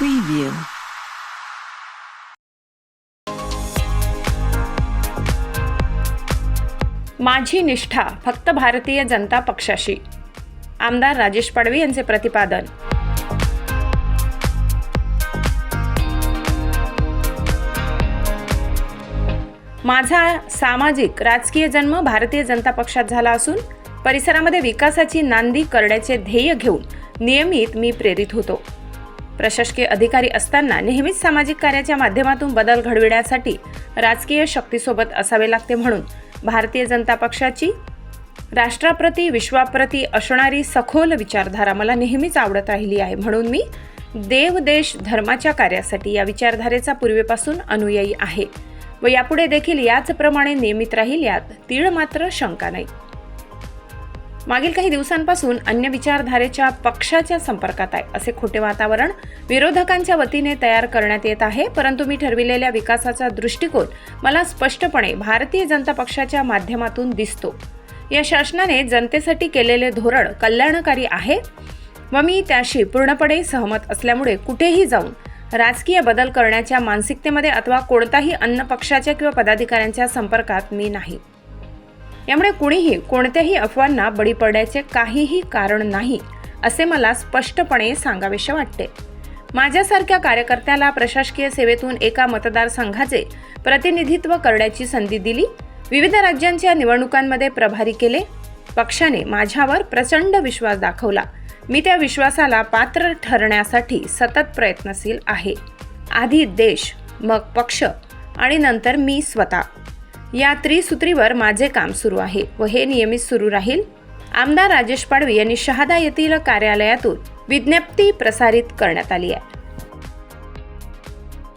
Preview. माझी निष्ठा फक्त भारतीय जनता पक्षाशी. आमदार राजेश पाडवी यांचे प्रतिपादन. माझा सामाजिक राजकीय जन्म भारतीय जनता पक्षात झाला असून परिसरामध्ये विकासाची नांदी करण्याचे ध्येय घेऊन नियमित मी प्रेरित होतो. प्रशासकीय अधिकारी असताना नेहमीच सामाजिक कार्याच्या माध्यमातून बदल घडविण्यासाठी राजकीय शक्तीसोबत असावे लागते म्हणून भारतीय जनता पक्षाची राष्ट्राप्रती विश्वाप्रती असणारी सखोल विचारधारा मला नेहमीच आवडत राहिली आहे. म्हणून मी देव देश धर्माच्या कार्यासाठी या विचारधारेचा पूर्वीपासून अनुयायी आहे व यापुढे देखील याचप्रमाणे नियमित राहील यात तीळ मात्र शंका नाही. मागील काही दिवसांपासून अन्य विचारधारेच्या पक्षाच्या संपर्कात आहे. असे खोटे वातावरण विरोधकांच्या वतीने तयार करण्यात येत आहे. परंतु मी ठरविलेल्या विकासाचा दृष्टिकोन मला स्पष्टपणे भारतीय जनता पक्षाच्या माध्यमातून दिसतो. या शासनाने जनतेसाठी केलेले धोरण कल्याणकारी आहे व मी त्याशी पूर्णपणे सहमत असल्यामुळे कुठेही जाऊन राजकीय बदल करण्याच्या मानसिकतेमध्ये अथवा कोणताही अन्न पक्षाच्या किंवा पदाधिकाऱ्यांच्या संपर्कात मी नाही. यामुळे कुणीही कोणत्याही अफवांना बळी पडण्याचे काहीही कारण नाही असे मला स्पष्टपणे सांगावेसे वाटते. माझ्यासारख्या कार्यकर्त्याला प्रशासकीय सेवेतून एका मतदारसंघाचे प्रतिनिधित्व करण्याची संधी दिली विविध राज्यांच्या निवडणुकांमध्ये प्रभारी केले पक्षाने माझ्यावर प्रचंड विश्वास दाखवला. मी त्या विश्वासाला पात्र ठरण्यासाठी सतत प्रयत्नशील आहे. आधी देश मग पक्ष आणि नंतर मी स्वतः. या त्रिसूत्रीवर माझे काम सुरू आहे व हे नियमित सुरू राहील. आमदार राजेश पाडवी यांनी शहादा येथील कार्यालयातून विज्ञप्ती प्रसारित करण्यात आली आहे.